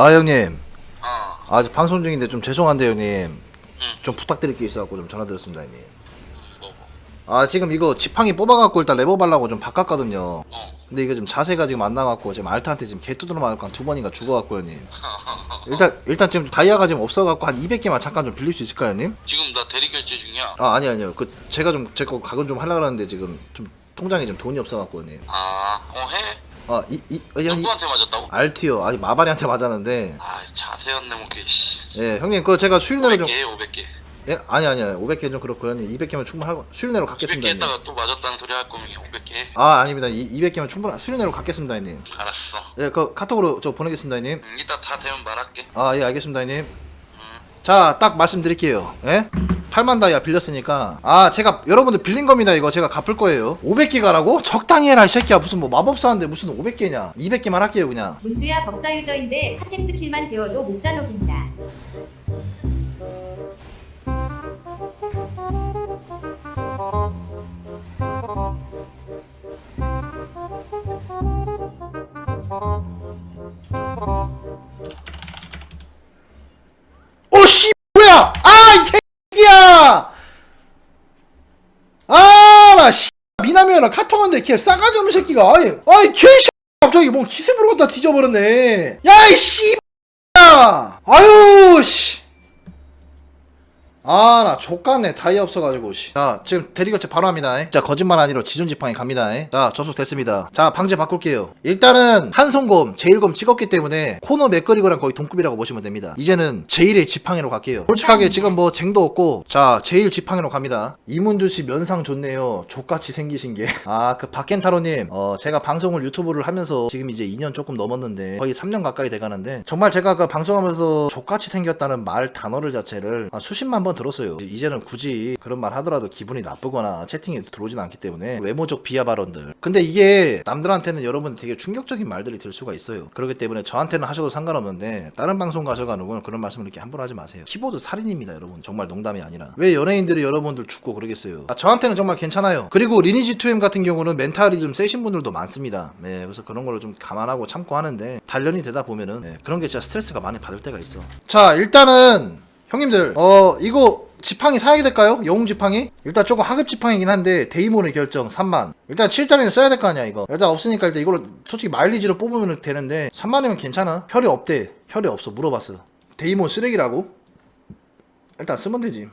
아 형님 어, 아 방송 중인데 좀 죄송한데 형님 응. 좀 부탁드릴 게 있어갖고 좀 전화드렸습니다 형님 뭐, 아 지금 이거 지팡이 뽑아갖고 일단 레버 발라고 좀 바꿨거든요 어. 근데 이거 좀 자세가 지금 안 나갖고 지금 알트한테 지금 개뚜드러 맞고 한 두 번인가 죽어갖고 형님 일단 일단 지금 다이아가 지금 없어갖고 한 200개만 잠깐 좀 빌릴 수 있을까요 형님? 지금 나 대리 결제 중이야. 아 아니 아니요 그 제가 좀 제거 각은 좀 하려고 하는데 지금 좀 통장에 좀 돈이 없어갖고 형님 아, 어, 해? 아 이이 형 누구한테 맞았다고? 알티요 아니 마바리한테 맞았는데 아, 자세한 내목이, 씨. 예 형님 그거 제가 수일 내로 좀 500개, 500개. 예? 아니 아니요 500개 좀 그렇고 형님 200개면 충분하고 수일 내로 200개 갖겠습니다 형님 했다가 또 맞았다는 소리 할 거면 500개 해. 아 아닙니다 200개면 충분한 수일 내로 갖겠습니다 형님 알았어. 예 그 카톡으로 저 보내겠습니다 형님 응, 이따 다 되면 말할게. 아 예 알겠습니다 형님 자 딱 말씀드릴게요. 예? 8만 다이아 빌렸으니까. 아 제가 여러분들 빌린 겁니다. 이거 제가 갚을 거예요. 500개 가라고? 적당히 해라 이 새끼야. 무슨 뭐 마법사인데 무슨 500개냐. 200개만 할게요 그냥. 문주야 법사 유저인데 핫템 스킬만 배워도 못 다독인다. 걔 싸가지 없는 새끼가. 아이 아이 개씨 갑자기 뭐 기습으로 갖다 뒤져버렸네. 야이 씨 아유 씨 아 나 족같네. 다이아 없어가지고 씨. 자 지금 대리결제 바로 합니다 자 거짓말 아니라 지존 지팡이 갑니다 자 접속됐습니다. 자 방제 바꿀게요. 일단은 한송검 제일검 찍었기 때문에 코너 맥거리거랑 거의 동급이라고 보시면 됩니다. 이제는 제일의 지팡이로 갈게요. 솔직하게 지금 뭐 쟁도 없고 자 제일 지팡이로 갑니다. 이문두씨 면상 좋네요. 족같이 생기신 게아 그 박켄타로님 어 제가 방송을 유튜브를 하면서 지금 이제 2년 조금 넘었는데 거의 3년 가까이 돼가는데 정말 제가 그 방송하면서 족같이 생겼다는 말 단어를 자체를 한 수십만 번 들었어요. 이제는 굳이 그런 말 하더라도 기분이 나쁘거나 채팅에 들어오진 않기 때문에 외모적 비하 발언들. 근데 이게 남들한테는 여러분 되게 충격적인 말들이 들 수가 있어요. 그렇기 때문에 저한테는 하셔도 상관없는데 다른 방송 가셔가는 그런 말씀을 이렇게 함부로 하지 마세요. 키보드 살인입니다 여러분. 정말 농담이 아니라. 왜 연예인들이 여러분들 죽고 그러겠어요? 아, 저한테는 정말 괜찮아요. 그리고 리니지 2M 같은 경우는 멘탈이 좀 세신 분들도 많습니다. 네 그래서 그런 거를 좀 감안하고 참고 하는데 단련이 되다 보면은 네, 그런 게 진짜 스트레스가 많이 받을 때가 있어. 자 일단은 형님들 어 이거 지팡이 사야 될까요? 영웅 지팡이? 일단 조금 하급 지팡이긴 한데 데이몬의 결정 3만. 일단 7짜리는 써야 될 거 아니야 이거. 일단 없으니까 일단 이걸로 솔직히 마일리지로 뽑으면 되는데 3만이면 괜찮아. 혈이 없대. 혈이 없어. 물어봤어. 데이몬 쓰레기라고? 일단 쓰면 되지.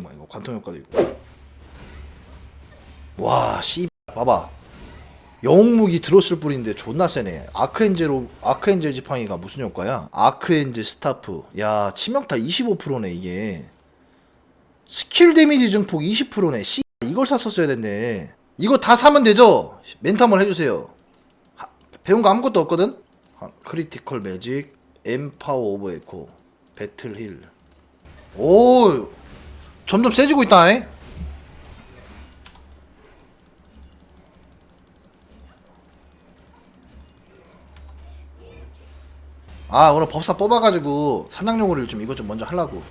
뭐 이거. 관통 효과도 있고. 와씨. 봐봐 영웅 무기 들었을 뿐인데 존나 세네. 아크엔젤로 아크엔젤 지팡이가 무슨 효과야? 아크엔젤 스타프. 야 치명타 25%네 이게. 스킬 데미지 증폭 20%네. 씨 이걸 샀었어야 됐네. 이거 다 사면 되죠? 멘트 한번 해주세요. 하- 배운 거 아무것도 없거든. 하- 크리티컬 매직, 엠파워 오브 에코, 배틀 힐. 오 점점 세지고 있다. 잉? 아 오늘 법사 뽑아가지고 사냥용으로 좀 이거 좀 먼저 하려고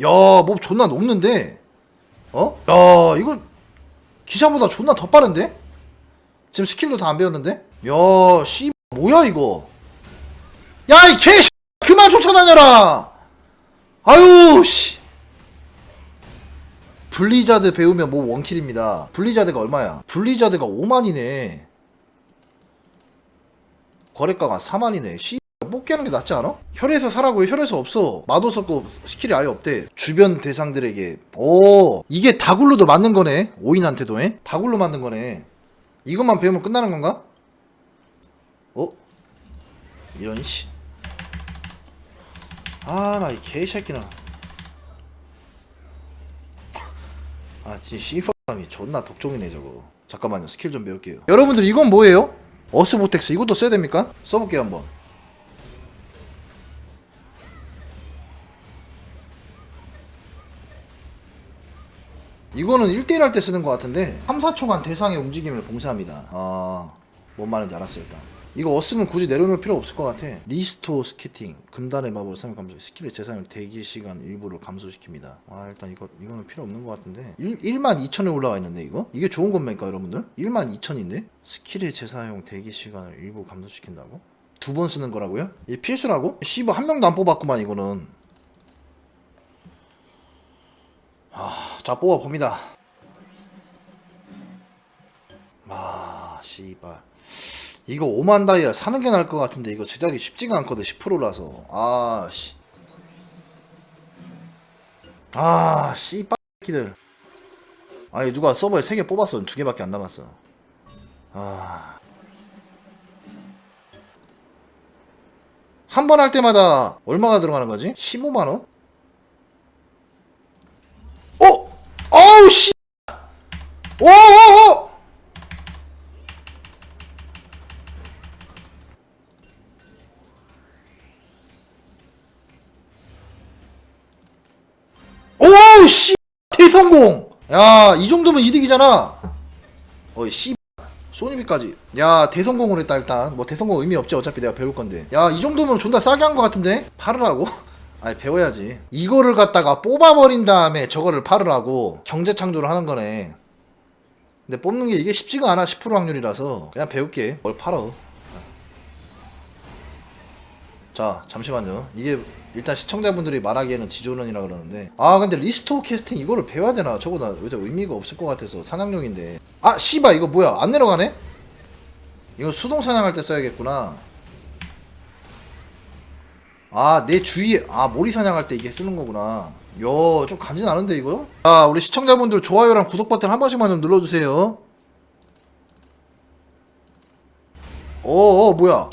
야몹 존나 높는데 어? 야 이거 기사보다 존나 더 빠른데? 지금 스킬도 다 안 배웠는데? 야씨 뭐야 이거 야 이 개 그만 쫓아다녀라 아유 씨 블리자드 배우면 뭐 원킬입니다. 블리자드가 얼마야? 블리자드가 5만이네. 거래가가 4만이네. 씨, 뽑기 하는 게 낫지 않아? 혈에서 사라고 해. 혈에서 없어. 마도 썼고 스킬이 아예 없대. 주변 대상들에게. 오, 이게 다굴로도 맞는 거네. 오인한테도 해? 다굴로 맞는 거네. 이것만 배우면 끝나는 건가? 어? 이런 씨. 아, 나 이 개새끼나. 아 진짜 씨발감이 존나 독종이네 저거. 잠깐만요 스킬 좀 배울게요. 여러분들 이건 뭐예요? 어스보텍스 이것도 써야 됩니까? 써볼게요 한번. 이거는 1대1 할 때 쓰는 것 같은데 3, 4초간 대상의 움직임을 봉쇄합니다. 아뭔 말인지 알았어요 일단 이거 어스는 굳이 내려놓을 필요 없을 것 같아 리스토 스케팅 금단의 마법을 사용하면서 스킬의 재산을 대기 시간 일부를 감소시킵니다 아 일단 이거 이거는 필요 없는 것 같은데 1, 1만 2천에 올라가 있는데 이거? 이게 좋은 겁니까 여러분들? 1만 2천인데? 스킬의 재사용 대기 시간을 일부 감소시킨다고? 두 번 쓰는 거라고요? 이게 필수라고? 씨발 한 명도 안 뽑았구만 이거는 아, 자 뽑아 봅니다 아 씨발 이거 5만 다이아 사는 게 나을 것 같은데 이거 제작이 쉽지가 않거든 10%라서. 아씨. 아 씨발 새끼들. 아니 누가 서버에 3개 뽑았어 2개밖에 안 남았어. 아. 한 번 할 때마다 얼마가 들어가는 거지? 15만원? 어? 어우 씨! 오오오 성공. 야 이 정도면 이득이잖아. 어이 씨. 소니비까지. 야 대성공을 했다 일단. 뭐 대성공 의미 없지 어차피 내가 배울 건데. 야 이 정도면 존나 싸게 한거 같은데? 팔으라고? 아니 배워야지. 이거를 갖다가 뽑아버린 다음에 저거를 팔으라고 경제 창조를 하는 거네. 근데 뽑는 게 이게 쉽지가 않아 10% 확률이라서. 그냥 배울게. 뭘 팔어 자 잠시만요. 이게 일단 시청자분들이 말하기에는 지존원이라 그러는데. 아 근데 리스토어 캐스팅 이거를 배워야 되나? 저거 나 왜 의미가 없을 것 같아서 사냥용인데. 아 씨발 이거 뭐야? 안 내려가네? 이거 수동 사냥할 때 써야겠구나. 아 내 주위에 아 모리 사냥할 때 이게 쓰는 거구나. 야좀 간지나는데 이거? 자 우리 시청자분들 좋아요랑 구독 버튼 한 번씩만 좀 눌러주세요. 어어 뭐야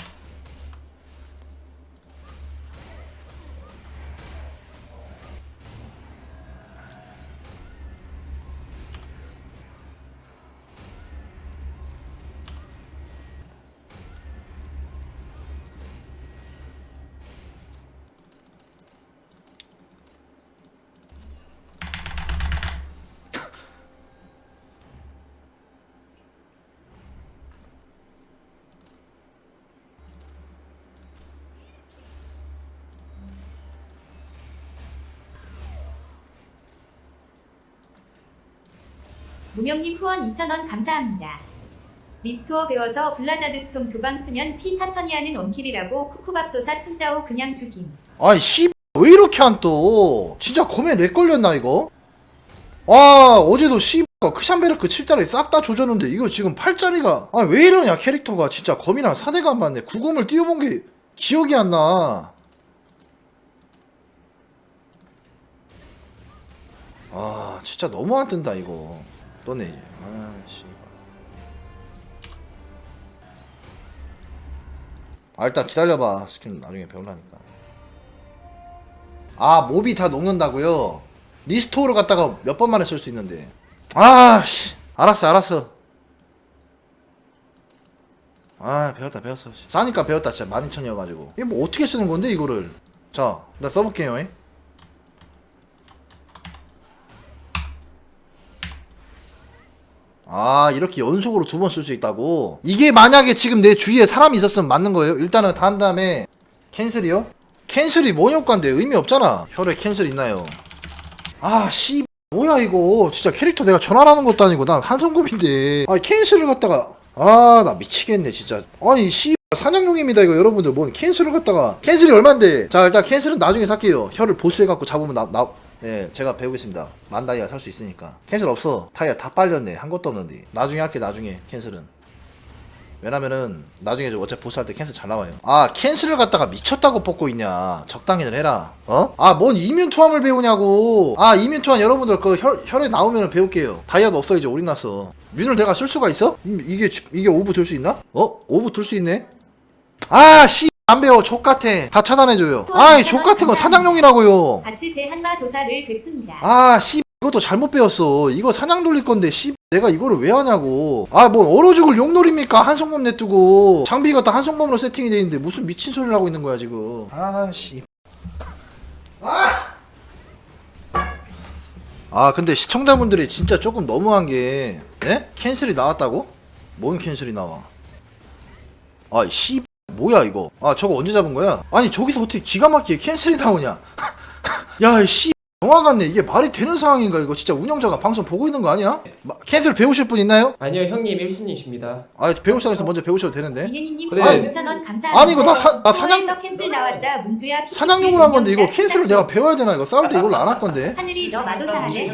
무명님 후원 2,000원 감사합니다. 리스토어 배워서 블라자드 스톰 두 방 쓰면 피 4천이 하는 원킬이라고 쿠쿠밥소사 춘자오 그냥 죽임. 아이 씨 왜 이렇게 안 떠? 진짜 검에 렉 걸렸나 이거? 아 어제도 씨 크샨베르크 7짜리 싹 다 조졌는데 이거 지금 8짜리가 아 왜 이러냐 캐릭터가 진짜 검이랑 사대가 안 맞네 9검을 띄워본 게 기억이 안 나. 아 진짜 너무 안 뜬다 이거 너네 아씨 아 일단 기다려봐 스킨. 나중에 배우라니까. 아 몹이 다 녹는다고요? 리스토어를 갖다가 몇 번 만에 쓸 수 있는데. 아씨. 알았어 알았어. 아 배웠다 배웠어. 싸니까 배웠다. 진짜 12,000이어가지고. 이게 뭐 어떻게 쓰는 건데 이거를? 자 나 써볼게요 잉. 아 이렇게 연속으로 두 번 쓸 수 있다고? 이게 만약에 지금 내 주위에 사람이 있었으면 맞는 거예요? 일단은 다 한 다음에 캔슬이요? 캔슬이 뭔 효과인데? 의미 없잖아. 혈액 캔슬 있나요? 아씨 뭐야 이거? 진짜 캐릭터 내가 전화하는 것도 아니고 난 한성급인데. 아 캔슬을 갖다가. 아 나 미치겠네 진짜. 아니 씨 사냥용입니다 이거 여러분들. 뭔 캔슬을 갖다가. 캔슬이 얼만데? 자 일단 캔슬은 나중에 살게요. 혀를 보스해갖고 잡으면 나, 나, 예, 제가 배우겠습니다. 만 다이아 살 수 있으니까. 캔슬 없어. 다이아 다 빨렸네. 한 것도 없는데. 나중에 할게, 나중에. 캔슬은. 왜냐면은, 나중에 저 어차피 보스 할 때 캔슬 잘 나와요. 아, 캔슬을 갖다가 미쳤다고 뽑고 있냐. 적당히들 해라. 어? 아, 뭔 이뮨 투함을 배우냐고. 아, 이뮨 투함 여러분들 그 혈, 혈에 나오면 배울게요. 다이아도 없어, 이제 올인 났어. 뮨을 내가 쓸 수가 있어? 음, 이게, 이게 오브 들 수 있나? 어? 오브 들수 있네? 아, 씨. 안 배워. 족같아. 다 차단해줘요. 아이, 족같은 거 사냥용이라고요. 같이 제 한마 도사를 뵙습니다. 아, 씨, 이것도 잘못 배웠어. 이거 사냥 돌릴 건데, 씨, 내가 이거를 왜 하냐고. 아, 뭐, 얼어 죽을 용놀입니까? 한송범 내두고. 장비가 다 한송범으로 세팅이 돼 있는데, 무슨 미친 소리를 하고 있는 거야, 지금. 아, 씨. 아! 아, 근데 시청자분들이 진짜 조금 너무한 게, 예? 캔슬이 나왔다고? 뭔 캔슬이 나와? 아씨 뭐야 이거? 아 저거 언제 잡은 거야? 아니 저기서 어떻게 기가 막히게 캔슬이 나오냐? 야씨 영화 같네 이게 말이 되는 상황인가 이거 진짜 운영자가 방송 보고 있는 거 아니야 마- 캔슬 배우실 분 있나요 아니요 형님 1순위십니다 아 배울 사람에서 먼저 배우셔도 되는데 그래. 후원 2,000원 감사합니다. 아니, 이거 나 사- 나 사냥- 캔슬 나왔다 문주야. 사냥용으로 한 건데 이거 캔슬을 내가 배워야 되나 이거 싸울 때 이걸로 안 할 건데 하늘이 너 마도사 하네.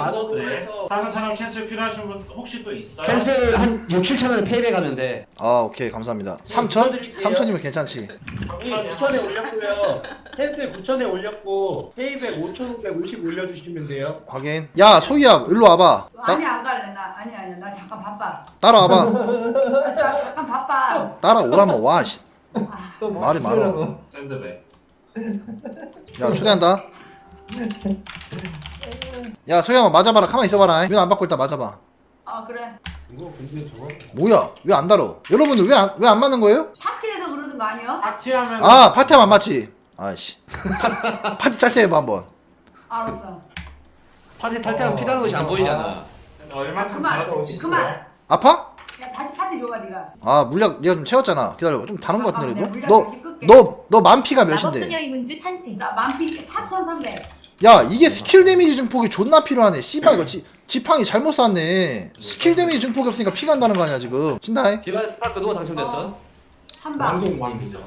다른 사람 캔슬 필요하신 분 혹시 또 있어요? 캔슬 한 6, 7천 원에 페이백 하면 돼. 아 오케이 감사합니다 3천? 드릴게요. 3천이면 괜찮지 9천에 올렸고요. 캔슬 9천에 올렸고 페이백 5,550 올려주시면 돼요. 확인. 야 소희야 일로 와봐. 아니 나, 안 갈래. 나 아니 아니 나 잠깐 바빠. 따라와봐. 나 잠깐 바빠. 따라오라면 와 씨. 또 말이 많아. 샌드백 야 초대한다. 야 소희야 맞아봐라. 가만히 있어봐라. 왜안 받고 일단 맞아봐. 아 그래. 이거 근데 저거 뭐야? 왜 안 달어? 여러분들 왜 안 왜 안 맞는 거예요? 파티에서 그러는 거 아니야? 파티하면 아 파티하면 안 맞지 아이씨. 파티 탈퇴 해봐 한번. 알았어. 파티 탈퇴하면 필요한 것이 안 보이잖아. 얼마큼 그만 받아올 수 있어요? 그만. 아파? 야 다시 파티 줘봐 네가. 아 물약 네가 좀 채웠잖아. 기다려봐. 좀 다른 거 같은데 그래도? 끌게. 너너너 만피가 몇인데? 마법소녀의 문주 탄생. 나 만피 4,300 야 이게 스킬 데미지 증폭이 존나 필요하네. 씨발 이거 지, 지팡이 잘못 쐈네. 스킬 데미지 증폭이 없으니까 피 간다는 거 아니야 지금? 진다해. 디바이 스 파크 누가 당첨됐어? 한 방. 왕공 왕이죠.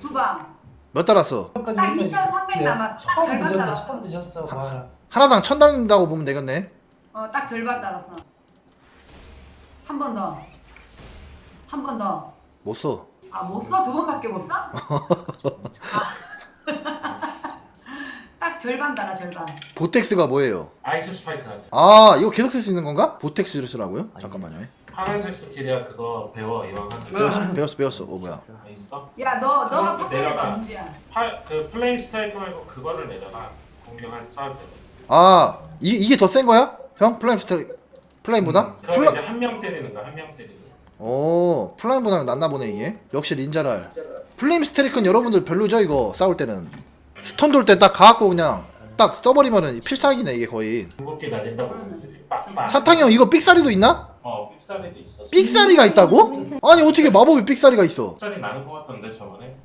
두방 몇 달았어 딱 2,300 남았어 딱 절반 달았어 드셨어 와. 하나당 천 달린다고 보면 되겠네 어 딱 절반 달았어 한 번 더 한 번 더 못 써 아 못 써? 두 번밖에 못 써? 아. 딱 절반 달아 절반 보텍스가 뭐예요? 아이스 스파이크 같은 아 이거 계속 쓸 수 있는 건가? 보텍스를 쓰라고요? 잠깐만요 파란색 스킬이야 그거 배워 이왕 하는 배웠어 배웠어 배웠어. 어 뭐야. 아, 있어? 야 너 너가 그럼 내려가. 문제야. 팔, 그 플레임 스타이크 말고 그거를 내려가 공격할 싸울 때 아 이, 이게 더 센 거야? 형? 플라임 스타일 플라임보다? 그럼 플라... 이제 한 명 때리는 거야 한 명 때리는 거. 오 플라임보다 낫나 보네 이게. 역시 린자랄. 플레임 스트릭은 여러분들 별로죠 이거? 싸울 때는. 스턴 돌때딱 가갖고 그냥 딱 써버리면은 필살기네 이게 거의. 궁극기 날린다고. 보면 되지? 빡빡. 사탕이 형 이거 삑사리도 있나? 어 삑사리도 있었어 삑사리가 있다고? 아니 어떻게 마법에 삑사리가 있어 삑사리 나는 거 같던데 저번에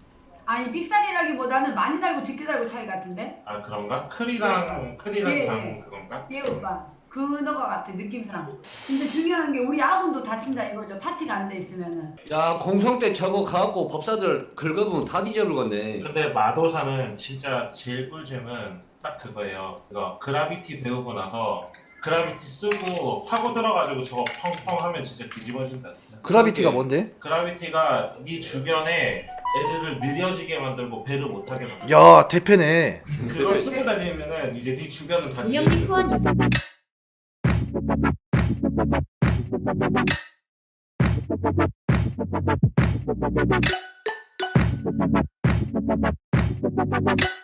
아니 삑살이라기보다는 많이 달고 적게 달고 차이 같은데? 아 그런가? 크리랑 크리랑 예, 장 예. 그건가? 예 오빠 그너가 같아 느낌상 근데 중요한 게 우리 아군도 다친다 이거죠 파티가 안 돼 있으면은 야 공성 때 저거 가갖고 법사들 긁어보면 다 뒤져버리겠네. 근데 마도사는 진짜 제일 꿀잼은 딱 그거예요. 이거 그라비티 배우고 나서 그라비티 쓰고 파고 들어가지고 저거 펑펑 하면 진짜 뒤집어진다. 그라비티가 뭔데? 그라비티가 네 주변에 애들을 느려지게 만들고 배를 못하게 만들고 야 대패네 그걸 쓰고 다니면은 이제 네 주변은 다 운영님 뒤집어져. 후원 2,000원.